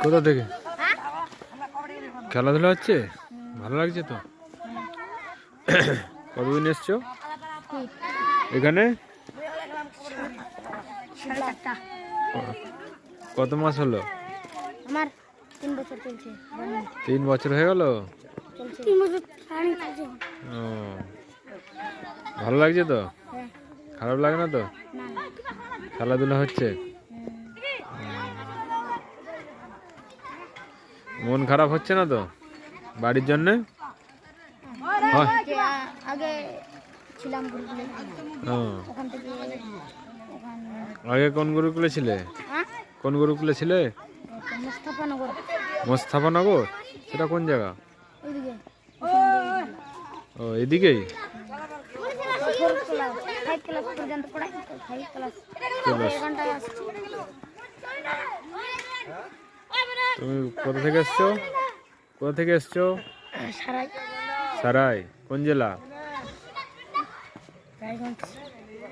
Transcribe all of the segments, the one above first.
কোথা থেকে? খেলাধুলা হচ্ছে? ভালো লাগছে তো? কতদিন এসছো? এখানে? কত মাস হলো? আমার তিন বছর চলছে। তিন বছর হয়ে গেল? ও। ভালো লাগছে তো? হ্যাঁ। খারাপ লাগে না তো? খেলাধুলা হচ্ছে? মন খারাপ হচ্ছে না তো? বাড়ির জন্যে? হয়। আগে ছিলাম গুরুকুলে ও, ওখান থেকে আগে কোন গুরুকুলে ছিলে? হ্যাঁ কোন গুরুকুলে ছিলে? মুস্তাফানগর। মোস্তাফানগর সেটা কোন জায়গা? ও এদিকেই? ক্লাস তুমি কোথা থেকে এসছো? কোথা থেকে এসছো? সারাই। কোন জেলা?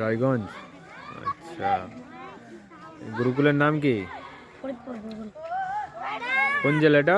রায়গঞ্জ। আচ্ছা। গুরুকুলের নাম কি? কোন জেলা এটা?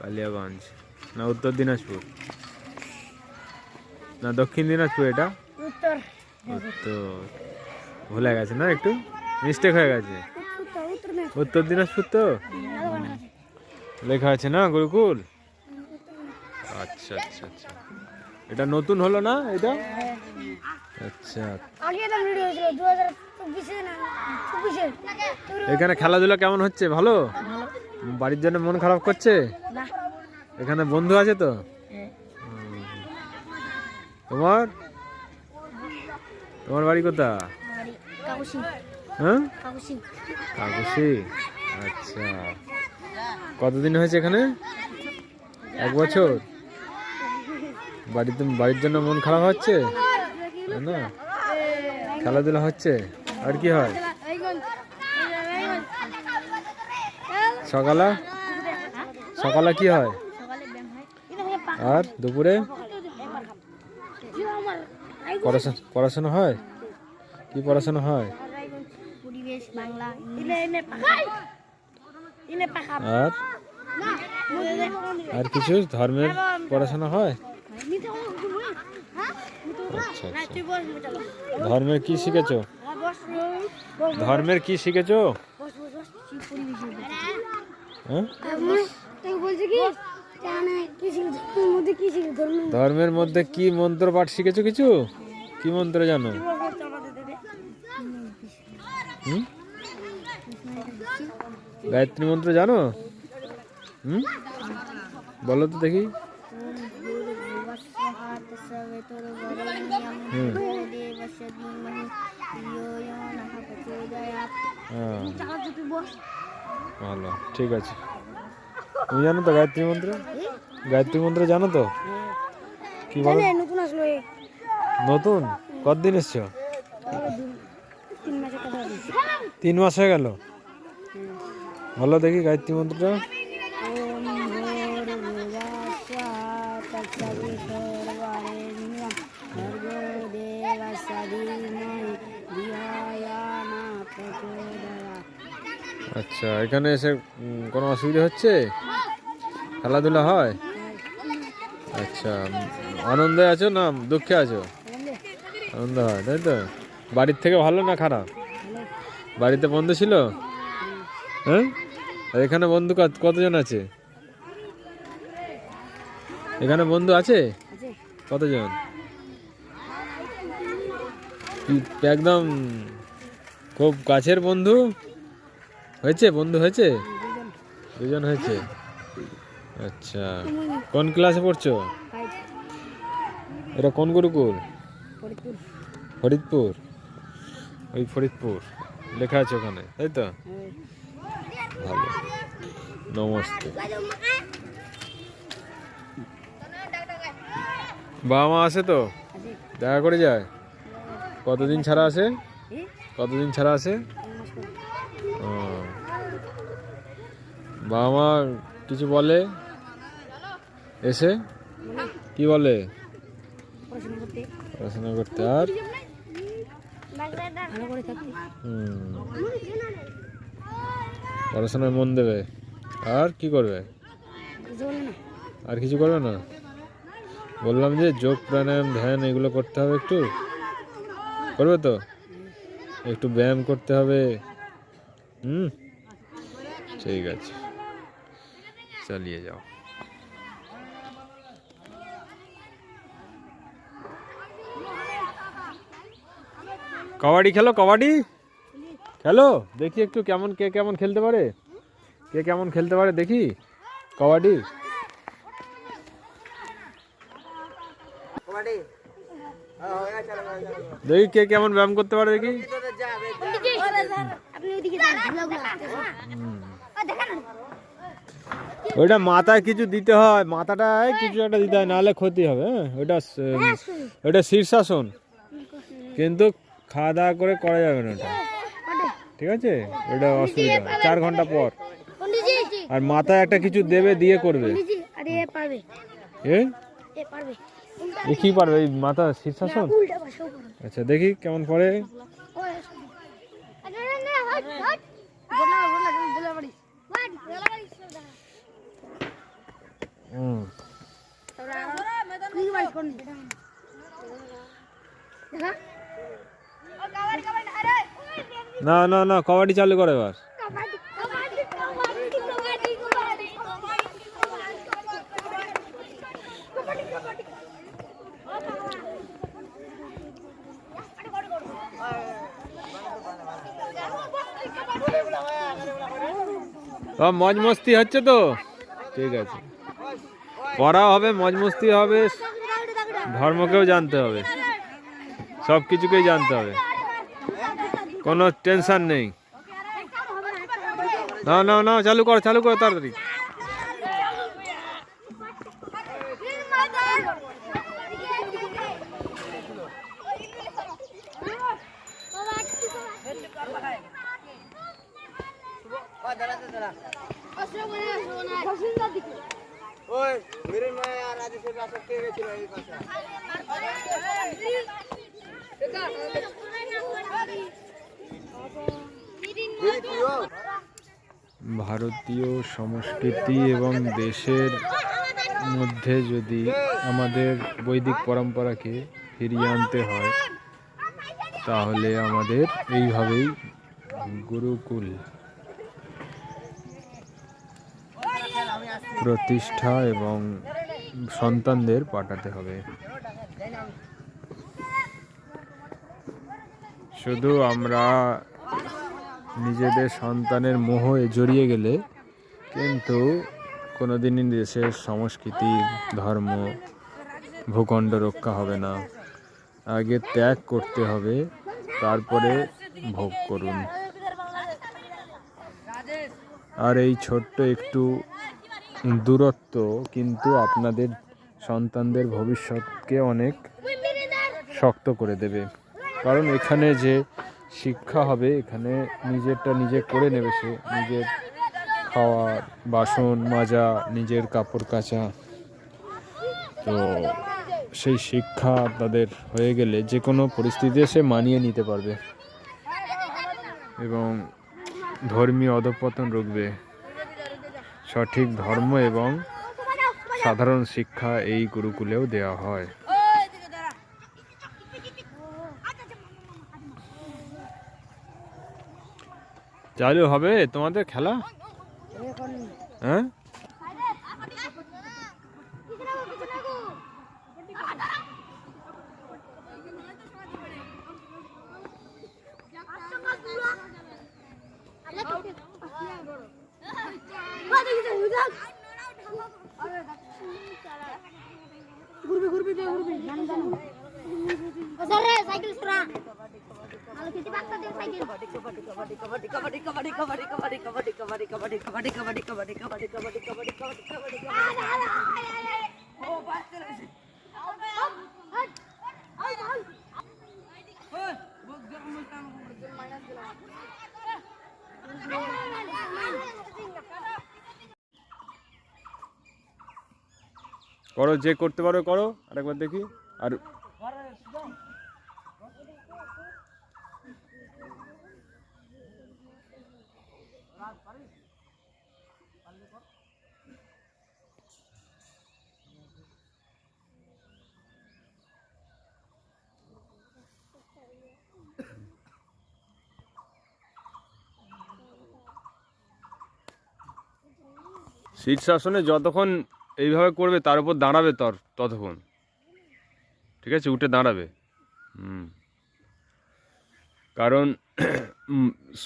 কালিয়াগঞ্জ। না উত্তর দিনাজপুর? না দক্ষিণ দিনাজপুর এটা? উত্তর। ভুলে গেছে না একটু? মিস্টেক হয়ে গেছে। উত্তর দিনাজপুর তো? লেখা আছে না গুরুকুল? আচ্ছা আচ্ছা আচ্ছা। এটা নতুন হলো না এটা? আচ্ছা। এখানে খেলাধুলা কেমন হচ্ছে? ভালো? বাড়ির জন্য মন খারাপ করছে? এখানে বন্ধু আছে তো? হ্যাঁ। তোমার? তোমার বাড়ি কোথা হ্যাঁ? কাকুসি আচ্ছা। কতদিন হয়েছে এখানে? এক বছর? বাড়িতে বাড়ির জন্য মন খারাপ হচ্ছে? না? খেলাধুলা হচ্ছে? আর কি হয়? সকালে? সকালে কি হয়? আর দুপুরে? পড়াশোনা পড়াশোনা হয়? কি পড়াশোনা হয়? আর? আর কিছু ধর্মের পড়াশোনা হয়? আচ্ছা আচ্ছা। ধর্মের কি শিখেছো? ধর্মের কি শিখেছো? হ্যাঁ বলছে কি জানে কি শিখে মধ্যে কি শিখে ধর্ম ধর্মের মধ্যে কি মন্ত্র পাঠ শিখেছো কিছু? কি মন্ত্র জানো? হুম? গায়ত্রী মন্ত্র জানো? হুম? বলো তো দেখি। হুম। হ্যাঁ। ভালো ঠিক আছে। তুমি জানো তো গায়ত্রী মন্ত্র? গায়ত্রী মন্ত্র জানো তো? কি বলো? নতুন নতুন? কতদিন এসছো? তিন মাস হয়ে গেল? বলো দেখি গায়ত্রী মন্ত্রটা। আচ্ছা এখানে এসে কোনো অসুবিধা হচ্ছে? খেলাধুলা হয়? আচ্ছা আনন্দে আছো না দুঃখে আছো? আনন্দ হয়, তাই তো? বাড়ির থেকে ভালো না খারাপ? বাড়িতে বন্ধু ছিল? হ্যাঁ? আর এখানে বন্ধু কত- কতজন আছে? এখানে বন্ধু আছে? কতজন? একদম খুব কাছের বন্ধু। হয়েছে? বন্ধু হয়েছে? দুজন হয়েছে? আচ্ছা। কোন ক্লাসে পড়ছো? এটা কোন গুরুকুল? ফরিদপুর। ওই ফরিদপুর। লেখা আছে ওখানে তাই তো? ভালো। নমস্তে। বাবা মা আসে তো? দেখা করে যায়? কতদিন ছাড়া আসে কতদিন ছাড়া আসে। বাবা মা কিছু বলে? এসে? কি বলে? পড়াশোনা করতে। আর? পড়াশোনায় মন দেবে। আর কি করবে? আর কিছু করবে না? বললাম যে যোগ, প্রাণায়াম, ধ্যান, এগুলো করতে হবে একটু। করবে তো? একটু ব্যায়াম করতে হবে। হুম? ঠিক আছে। চালিয়ে যাও। কবাডি খেলো কবাডি? খেলো? দেখি একটু কেমন কে কেমন খেলতে পারে। কে কেমন খেলতে পারে দেখি। কবাডি? দেখি কে কেমন ব্যায়াম করতে পারে দেখি। ওইটা মাথায় কিছু দিতে হয় মাথাটায় কিছু একটা দিতে হয় নাহলে ক্ষতি হবে হ্যাঁ। ওইটা ওইটা শীর্ষাসন। কিন্তু খাওয়া দাওয়া করে করা যাবে না ওটা। ঠিক আছে? ওটা অসুবিধা চার ঘণ্টা পর। আর মাথায় একটা কিছু দেবে, দিয়ে করবে। এ? পারবে? এই মাথা শীর্ষাসন? আচ্ছা দেখি কেমন বাড়ি হুম। না না না, কবাডি চালু করে এবার। মজ মস্তি হচ্ছে তো? ঠিক আছে। পড়া হবে মজ মস্তি হবে, ধর্মকেও জানতে হবে। সব কিছুকেই জানতে হবে। কোনো টেনশন নেই না না না চালু কর চালু কর তাড়াতাড়ি ওই মেরে আর সে কে গেছিল এই ভারতীয় সংস্কৃতি এবং দেশের মধ্যে যদি আমাদের বৈদিক পরম্পরাকে ফিরিয়ে আনতে হয়, তাহলে আমাদের এইভাবেই গুরুকুল প্রতিষ্ঠা এবং সন্তানদের পাঠাতে হবে। শুধু আমরা নিজেদের সন্তানের মোহে জড়িয়ে গেলে কিন্তু কোনোদিনই দেশের সংস্কৃতি, ধর্ম, ভূখণ্ড রক্ষা হবে না। আগে ত্যাগ করতে হবে, তারপরে ভোগ করুন। আর এই ছোট্ট একটু দূরত্ব কিন্তু আপনাদের সন্তানদের ভবিষ্যৎকে অনেক শক্ত করে দেবে। কারণ এখানে যে শিক্ষা হবে এখানে, নিজেরটা নিজে করে নেবে সে, নিজের খাওয়া বাসন মাজা, নিজের কাপড় কাচা। তো সেই শিক্ষা তাদের হয়ে গেলে যে কোনো পরিস্থিতিতে সে মানিয়ে নিতে পারবে। এবং ধর্মীয় অধপতন রুখবে। সঠিক ধর্ম এবং সাধারণ শিক্ষা এই গুরুকুলেও দেওয়া হয়। চালু হবে তোমাদের খেলা? হ্যাঁ? ঘুরবে ঘুরবে ঘুরবে। সাইকেল করো যে করতে পারো করো আরেকবার দেখি। আর শীর্ষাসনে যতক্ষণ এইভাবে করবে তার উপর দাঁড়াবে তর ততক্ষণ। ঠিক আছে? উঠে দাঁড়াবে। হুম। কারণ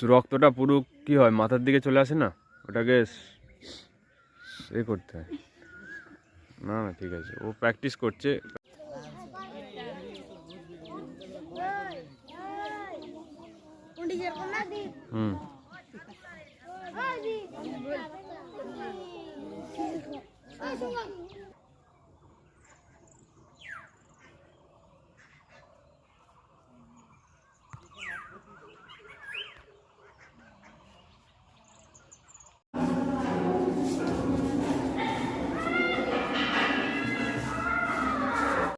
রক্তটা পুরো কী হয় মাথার দিকে চলে আসে না? ওটাকে এ করতে হয়। না না ঠিক আছে। ও প্র্যাকটিস করছে। হুম। ওই দি ওই সুঙ্গা